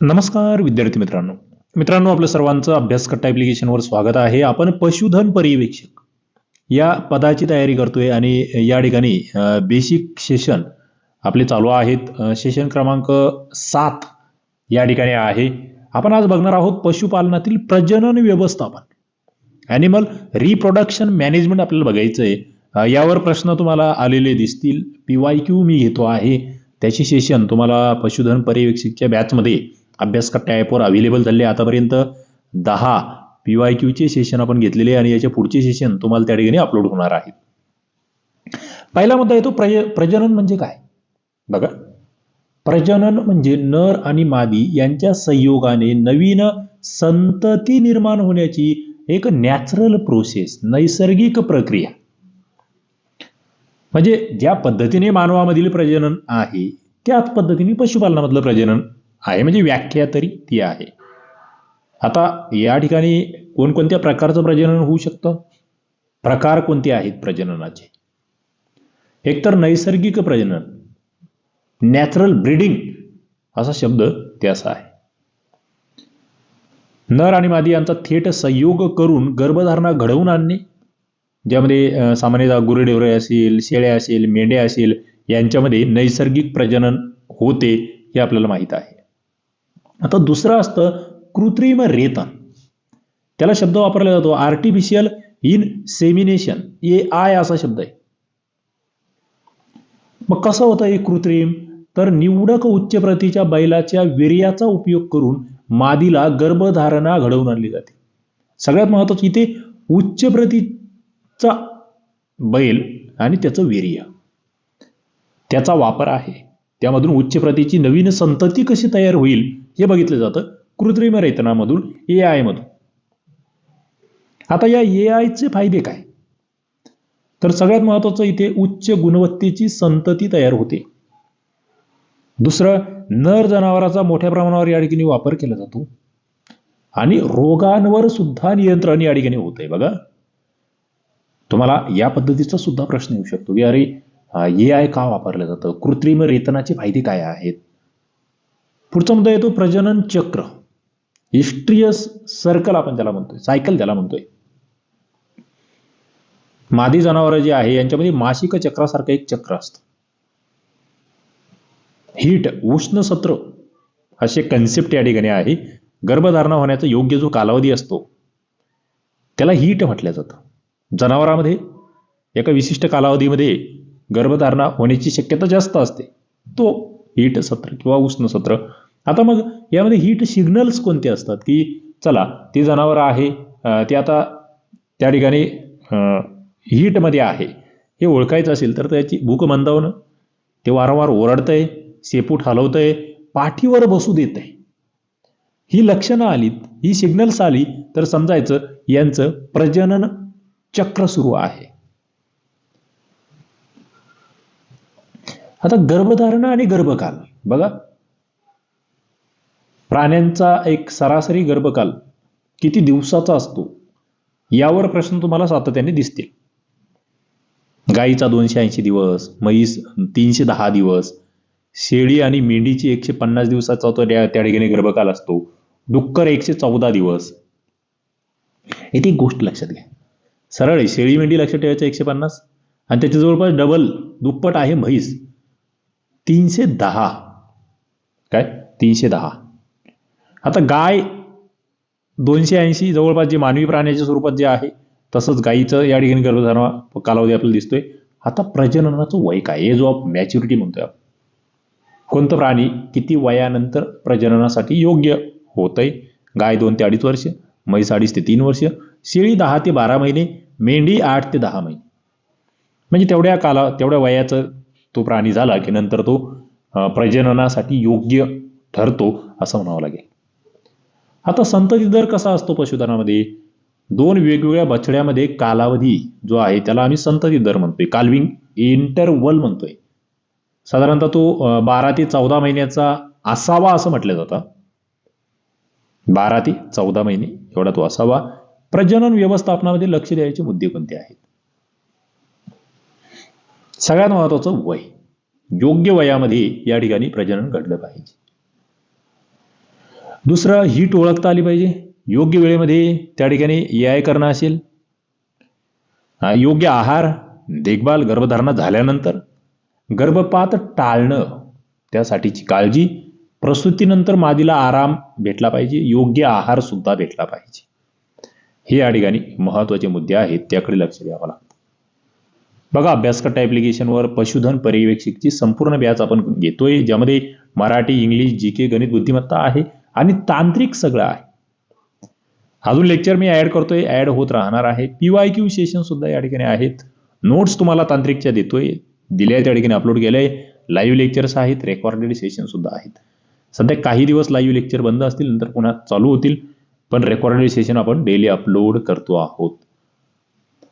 नमस्कार विद्यार्थी मित्रांनो. मित्रांनो आपलं सर्वांचं अभ्यासकट्टा ॲप्लिकेशनवर स्वागत आहे. आपण पशुधन पर्यवेक्षक या पदाची तयारी करतोय आणि या ठिकाणी बेसिक सेशन आपले चालू आहेत. सेशन क्रमांक सात या ठिकाणी आहे. आपण आज बघणार आहोत पशुपालनातील प्रजनन व्यवस्थापन. ॲनिमल रिप्रोडक्शन मॅनेजमेंट आपल्याला बघायचं आहे यावर प्रश्न तुम्हाला आलेले दिसतील. पी वाय क्यू मी घेतो आहे. त्याची सेशन तुम्हाला पशुधन पर्यवेक्षकच्या बॅचमध्ये अभ्यासकट्टा ॲपवर अवेलेबल झाले. आतापर्यंत दहा पी वाय क्यूचे सेशन आपण घेतलेले आणि याचे पुढचे सेशन तुम्हाला त्या ठिकाणी अपलोड होणार आहेत. पहिला मुद्दा येतो प्रज प्रजनन म्हणजे काय? बघा. प्रजनन म्हणजे नर आणि मादी यांच्या संयोगाने नवीन संतती निर्माण होण्याची एक नॅचरल प्रोसेस नैसर्गिक प्रक्रिया. म्हणजे ज्या पद्धतीने मानवामधील प्रजनन आहे त्याच पद्धतीने पशुपालनामधलं प्रजनन आहे म्हणजे व्याख्या तरी ती आहे. आता या ठिकाणी कोणकोणत्या प्रकारचं प्रजनन होऊ शकतं? प्रकार कोणते आहेत प्रजननाचे? एकतर नैसर्गिक प्रजनन नॅचरल ब्रीडिंग असा शब्द त्याचा आहे. नर आणि मादी यांचा थेट संयोग करून गर्भधारणा घडवून आणणे ज्यामध्ये सामान्यतः गुरेढोरे असेल शेळ्या असेल मेंढ्या असेल यांच्यामध्ये नैसर्गिक प्रजनन होते हे आपल्याला माहीत आहे. आता दुसरं असतं कृत्रिम रेतन त्याला शब्द वापरला जातो artificial insemination A I असा शब्द आहे. मग कसं होतं हे कृत्रिम? तर निवडक उच्च प्रतीच्या बैलाच्या वीर्याचा उपयोग करून मादीला गर्भधारणा घडवून आणली जाते. सगळ्यात महत्वाचं इथे उच्च प्रतीचा बैल आणि त्याचं वीर्य. त्याचा वापर आहे. त्यामधून उच्च प्रतीची नवीन संतती कशी तयार होईल? हे बघितलं जातं. कृत्रिम रेतनामधून ए आय मधून. आता या ए आयचे फायदे काय? तर सगळ्यात महत्वाचं इथे उच्च गुणवत्तेची संतती तयार होते. दुसरं नर जनावराचा मोठ्या प्रमाणावर या ठिकाणी वापर केला जातो. आणि रोगांवर सुद्धा नियंत्रण या ठिकाणी होत आहे बघा. तुम्हाला या पद्धतीचा सुद्धा प्रश्न येऊ शकतो की अरे ए आय का वापरलं जातं? कृत्रिम रेतनाचे फायदे काय आहेत? पुढचा मुद्दा येतो प्रजनन चक्र. इस्ट्रियस सर्कल आपण त्याला म्हणतोय सायकल त्याला म्हणतोय. मादी जनावरं जे आहे यांच्यामध्ये मासिक चक्रासारखं एक चक्र असतं. हीट उष्ण सत्र असे कन्सेप्ट या ठिकाणी आहे. गर्भधारणा होण्याचा योग्य जो कालावधी असतो त्याला हीट म्हटलं जातं. जनावरामध्ये एका विशिष्ट कालावधीमध्ये गर्भधारणा होण्याची शक्यता जास्त असते. तो हीट सत्र किंवा उष्ण सत्र. आता मग यामध्ये हीट सिग्नल्स कोणते असतात? की चला ते जनावर आहे ते आता त्या ठिकाणी हीटमध्ये आहे. हे ओळखायचं असेल तर त्याची भूक मंदावणं ते वारंवार ओरडतंय शेपूट हलवतंय पाठीवर बसू देत आहे ही लक्षणं आलीत ही सिग्नल्स आली तर समजायचं यांचं प्रजनन चक्र सुरू आहे. आता गर्भधारणा आणि गर्भकाल. बघा. प्राण्यांचा एक सरासरी गर्भकाल किती दिवसाचा असतो? यावर प्रश्न तुम्हाला सातत्याने दिसतील. गाईचा दोनशे ऐंशी दिवस म्हैस तीनशे दहा दिवस शेळी आणि मेंढीची एकशे पन्नास दिवसाचा तो त्या ठिकाणी गर्भकाल असतो. डुक्कर एकशे चौदा दिवस. इथे एक गोष्ट लक्षात घ्या. सरळ आहे. शेळी मेंढी लक्षात ठेवायचं एकशे पन्नास. आणि त्याच्या जवळपास डबल दुप्पट आहे म्हैस. तीनशे दहा. काय? तीनशे दहा. आता गाय दोनशे ऐंशी जवळपास जे मानवी प्राण्याच्या स्वरूपात जे आहे तसंच गायीचं या ठिकाणी गर्भधारणा कालावधी आपल्याला दिसतोय. आता प्रजननाचं वय काय? हे जो मॅच्युरिटी म्हणतोय आपण. कोणतं प्राणी किती वयानंतर प्रजननासाठी योग्य होतंय? गाय दोन ते अडीच वर्ष म्हैस अडीच ते तीन वर्ष शेळी दहा ते बारा महिने मेंढी आठ ते दहा महिने. म्हणजे तेवढ्या काला तेवढ्या वयाचं तो प्राणी झाला की नंतर तो प्रजननासाठी योग्य ठरतो असं म्हणावं लागेल. आता संतती दर कसा असतो पशुधनामध्ये? दोन वेगवेगळ्या बछड्यामध्ये कालावधी जो आहे त्याला आम्ही संतती दर म्हणतोय. काल्विंग इंटरवल म्हणतोय. साधारणतः तो बारा ते चौदा महिन्याचा असावा असं म्हटलं जातं. बारा ते चौदा महिने एवढा तो असावा. प्रजनन व्यवस्थापनामध्ये लक्ष द्यायचे मुद्दे कोणते आहेत? सगळ्यात महत्वाचं वय. योग्य वयामध्ये या ठिकाणी प्रजनन घडलं पाहिजे. दुसरं हीट ओळखता आली पाहिजे. योग्य वेळेमध्ये त्या ठिकाणी ए आय करणं असेल. योग्य आहार देखभाल गर्भधारणा झाल्यानंतर गर्भपात टाळणं त्यासाठीची काळजी प्रसूतीनंतर मादीला आराम भेटला पाहिजे योग्य आहार सुद्धा भेटला पाहिजे. हे या ठिकाणी महत्त्वाचे मुद्दे आहेत त्याकडे लक्ष द्यावं लागतं. बघा अभ्यासकट्टा ॲप्लिकेशनवर पशुधन पर्यवेक्षकची संपूर्ण बॅच आपण घेतोय ज्यामध्ये मराठी इंग्लिश जी के गणित बुद्धिमत्ता आहे आणि तांत्रिक सगळं आहे. अजून लेक्चर मी ऍड करतोय ऍड होत राहणार आहे. पी वाय क्यू सेशन सुद्धा या ठिकाणी आहेत. नोट्स तुम्हाला तांत्रिकच्या देतोय. दिल्या त्या ठिकाणी अपलोड केलंय. लाईव्ह लेक्चर्स आहेत. रेकॉर्डेड सेशन सुद्धा आहेत. सध्या काही दिवस लाईव्ह लेक्चर बंद असतील नंतर पुन्हा चालू होतील. पण रेकॉर्डेड सेशन आपण डेली अपलोड करतो आहोत.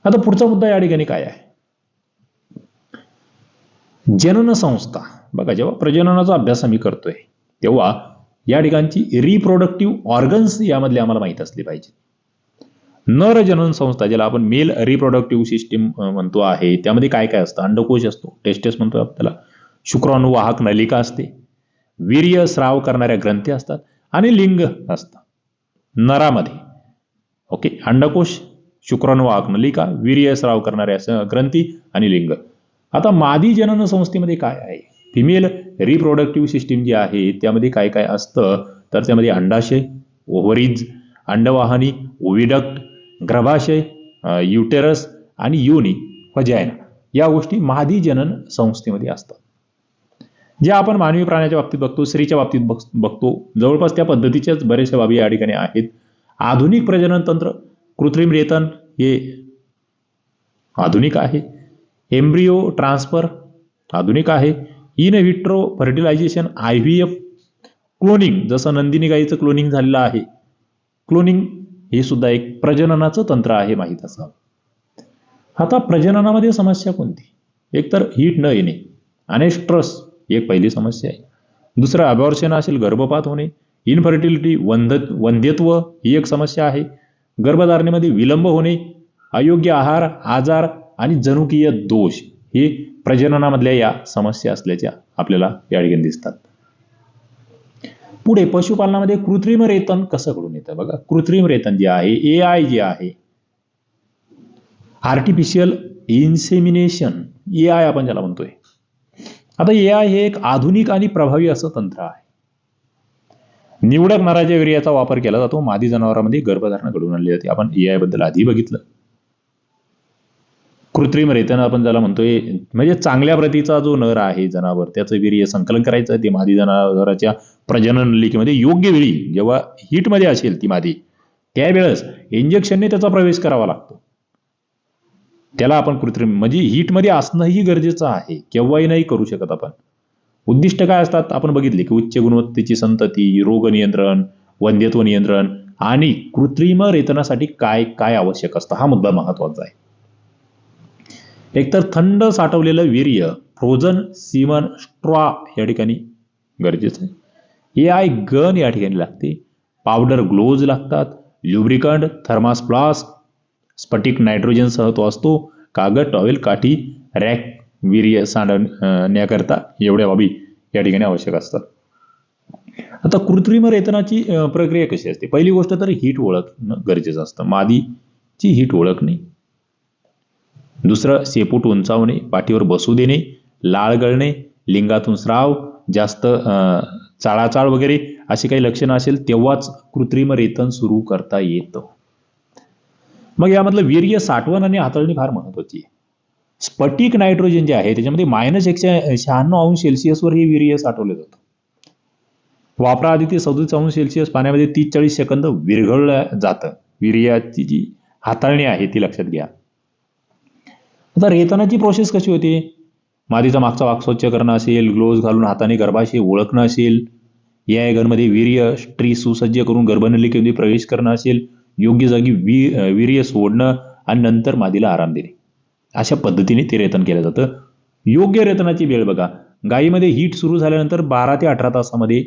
आता पुढचा मुद्दा या ठिकाणी काय आहे? जनन संस्था. बघा जेव्हा प्रजननाचा अभ्यास आम्ही करतोय तेव्हा या ठिकाणची रिप्रोडक्टिव्ह ऑर्गन्स यामधले आम्हाला माहीत असले पाहिजे. नर जनन संस्था ज्याला आपण मेल रिप्रोडक्टिव्ह सिस्टीम म्हणतो आहे त्यामध्ये काय काय असतं? अंडकोश असतो टेस्टेस म्हणतो आपल्याला त्याला. शुक्राणुवाहक नलिका असते वीर्य स्राव करणाऱ्या ग्रंथी असतात आणि लिंग असतं. नरामध्ये. ओके? अंडकोश शुक्राणुवाहक नलिका वीर्य स्राव करणाऱ्या ग्रंथी आणि लिंग. आता मादी जनन संस्थेमध्ये काय आहे? फिमेल रिप्रोडक्टिव्ह सिस्टीम जी आहे त्यामध्ये काय काय असतं? तर त्यामध्ये अंडाशय ओव्हरीज अंडवाहनी ओविडक्ट गर्भाशय युटेरस आणि योनी वजायना या गोष्टी मादी जनन संस्थेमध्ये असतात. जे आपण मानवी प्राण्याच्या बाबतीत बघतो स्त्रीच्या बाबतीत बघतो जवळपास त्या पद्धतीच्याच बरेचशा बाबी या ठिकाणी आहेत. आधुनिक प्रजनन तंत्र कृत्रिम रेतन हे आधुनिक आहे. एम्ब्रिओ ट्रान्सफर आधुनिक आहे. In vitro fertilisation I V F cloning जसं नंदिनी गाईचं क्लोनिंग झालेलं आहे. क्लोनिंग हे सुद्धा एक प्रजननाचं तंत्र आहे माहीत असावं. आता प्रजननामध्ये समस्या कोणती? एकतर हीट न येणे आणि एक पहिली समस्या आहे. दुसरं अबॉर्शन असेल गर्भपात होणे. इनफर्टिलिटी वंध वंध्यत्व ही एक समस्या आहे. गर्भधारणेमध्ये विलंब होणे अयोग्य आहार आजार आणि जनुकीय दोष हे प्रजननामधल्या या समस्या असल्याच्या आपल्याला या ठिकाणी दिसतात. पुढे पशुपालनामध्ये कृत्रिम रेतन कसं घडून येतं बघा. कृत्रिम रेतन जे आहे ए आय जे आहे आर्टिफिशियल इन्सेमिनेशन ए आय आपण ज्याला म्हणतोय. आता ए आय हे एक आधुनिक आणि प्रभावी असं तंत्र आहे. निवडक नराच्या वीर्याचा वापर केला जातो. मादी जनावरांमध्ये गर्भधारणा घडून आणली जाते. आपण ए आयबद्दल आधी बघितलं. कृत्रिम रेतन आपण ज्याला म्हणतोय म्हणजे चांगल्या प्रतीचा जो नर आहे जनावर त्याचं वीर्य संकलन करायचं ते मादी जनावराच्या प्रजनन लिकेमध्ये योग्य वेळी जेव्हा हीटमध्ये असेल ती मादी त्यावेळेस इंजेक्शनने त्याचा प्रवेश करावा लागतो. त्याला आपण कृत्रिम म्हणजे हीटमध्ये असणंही गरजेचं आहे केव्हाही नाही करू शकत आपण. उद्दिष्ट काय असतात आपण बघितले की उच्च गुणवत्तेची संतती रोग नियंत्रण वंध्यत्व नियंत्रण आणि कृत्रिम रेतनासाठी काय काय आवश्यक असतं हा मुद्दा महत्त्वाचा आहे. एकतर थंड साठवलेलं वीर्य फ्रोझन सीमन स्ट्रॉ या ठिकाणी गरजेचं आहे. ए आय गन या ठिकाणी लागते. पावडर ग्लोव्ज लागतात. ल्युब्रिकंट थर्मास फ्लास्क स्फटिक नायट्रोजनसह तो असतो. कागद टॉवेल काठी रॅक वीर्य सांडण्याकरता एवढ्या बाबी या ठिकाणी आवश्यक असतात. आता कृत्रिम रेतनाची प्रक्रिया कशी असते? पहिली गोष्ट तर हीट ओळखणं गरजेचं असतं. मादीची हीट ओळखणे. दुसरं शेपूट उंचावणे पाठीवर बसू देणे लाळ गळणे लिंगातून स्राव जास्त चाळाचाळ वगैरे अशी काही लक्षणं असेल तेव्हाच कृत्रिम रेतन सुरू करता येतं. मग यामधलं वीर्य साठवण आणि हाताळणी फार महत्वाची आहे. स्फटिक नायट्रोजन जे आहे त्याच्यामध्ये मायनस एकशे शहाण्णव अंश सेल्सिअसवर हे वीर्य साठवलं जातं. वापरा आधी ते सदोतीस अंश सेल्सिअस पाण्यामध्ये तीस चाळीस सेकंद विरघळलं जातं. वीर्याची जी हाताळणी आहे ती लक्षात घ्या. आता रेतनाची प्रोसेस कशी होते? मादीचा मागचा वाक स्वच्छ करणं असेल ग्लोव्ज घालून हाताने गर्भाशय ओळखणं असेल या गनमध्ये वीर्य स्ट्री सुसज्ज करून गर्भनलिकेमध्ये प्रवेश करणं असेल योग्य जागी वी वीर्य सोडणं आणि नंतर मादीला आराम देणे. अशा पद्धतीने ते रेतन केलं जातं. योग्य रेतनाची वेळ बघा. गायीमध्ये हीट सुरू झाल्यानंतर बारा ते अठरा तासामध्ये.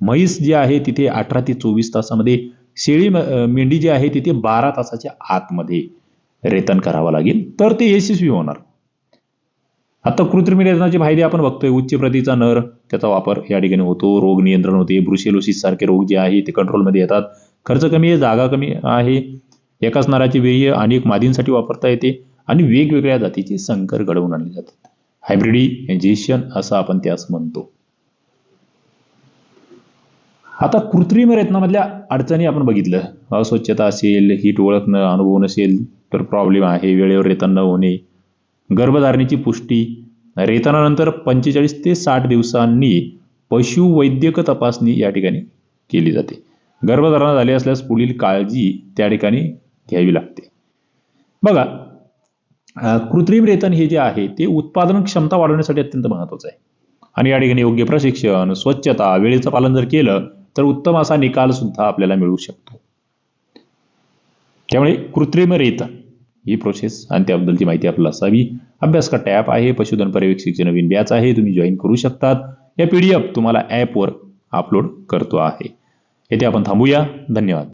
म्हैस जे आहे तिथे अठरा ते चोवीस तासामध्ये. शेळी मेंढी जी आहे तिथे बारा तासाच्या आतमध्ये. रेतन करावं लागेल तर ते यशस्वी होणार. आता कृत्रिम रेतनाचे फायदे आपण बघतोय उच्च प्रतीचा नर त्याचा वापर या ठिकाणी होतो रोग नियंत्रण होते ब्रुसेलोसिस सारखे रोग जे आहे ते कंट्रोलमध्ये येतात. खर्च कमी आहे जागा कमी आहे एकाच नराची वेय अनेक मादींसाठी वापरता येते आणि वेगवेगळ्या जातीचे संकर घडवून आणले जातात. हायब्रिडिझेशन असं आपण त्यास म्हणतो. आता कृत्रिम रत्नामधल्या अडचणी आपण बघितलं. अस्वच्छता असेल हीट ओळखणं अनुभव नसेल तर प्रॉब्लेम आहे वेळेवर रेतन न होणे. गर्भधारणेची पुष्टी रेतनानंतर पंचेचाळीस ते साठ दिवसांनी पशुवैद्यक तपासणी या ठिकाणी केली जाते. गर्भधारणा झाली असल्यास पुढील काळजी त्या ठिकाणी घ्यावी लागते. बघा कृत्रिम रेतन हे जे आहे ते उत्पादन क्षमता वाढवण्यासाठी अत्यंत महत्वाचं आहे. आणि या ठिकाणी योग्य प्रशिक्षण स्वच्छता वेळेचं पालन जर केलं तर उत्तम असा निकाल सुद्धा आपल्याला मिळू शकतो. त्यामुळे कृत्रिम रेतन ही प्रोसेस आणि त्याबद्दलची माहिती आपल्याला असावी अभ्यास का टॅप आहे पशुधन पर्यवेक्षकचे नवीन बॅच आहे तुम्ही जॉईन करू शकतात. या पी डी एफ तुम्हाला ॲपवर अपलोड करतो आहे. येथे आपण थांबूया. धन्यवाद.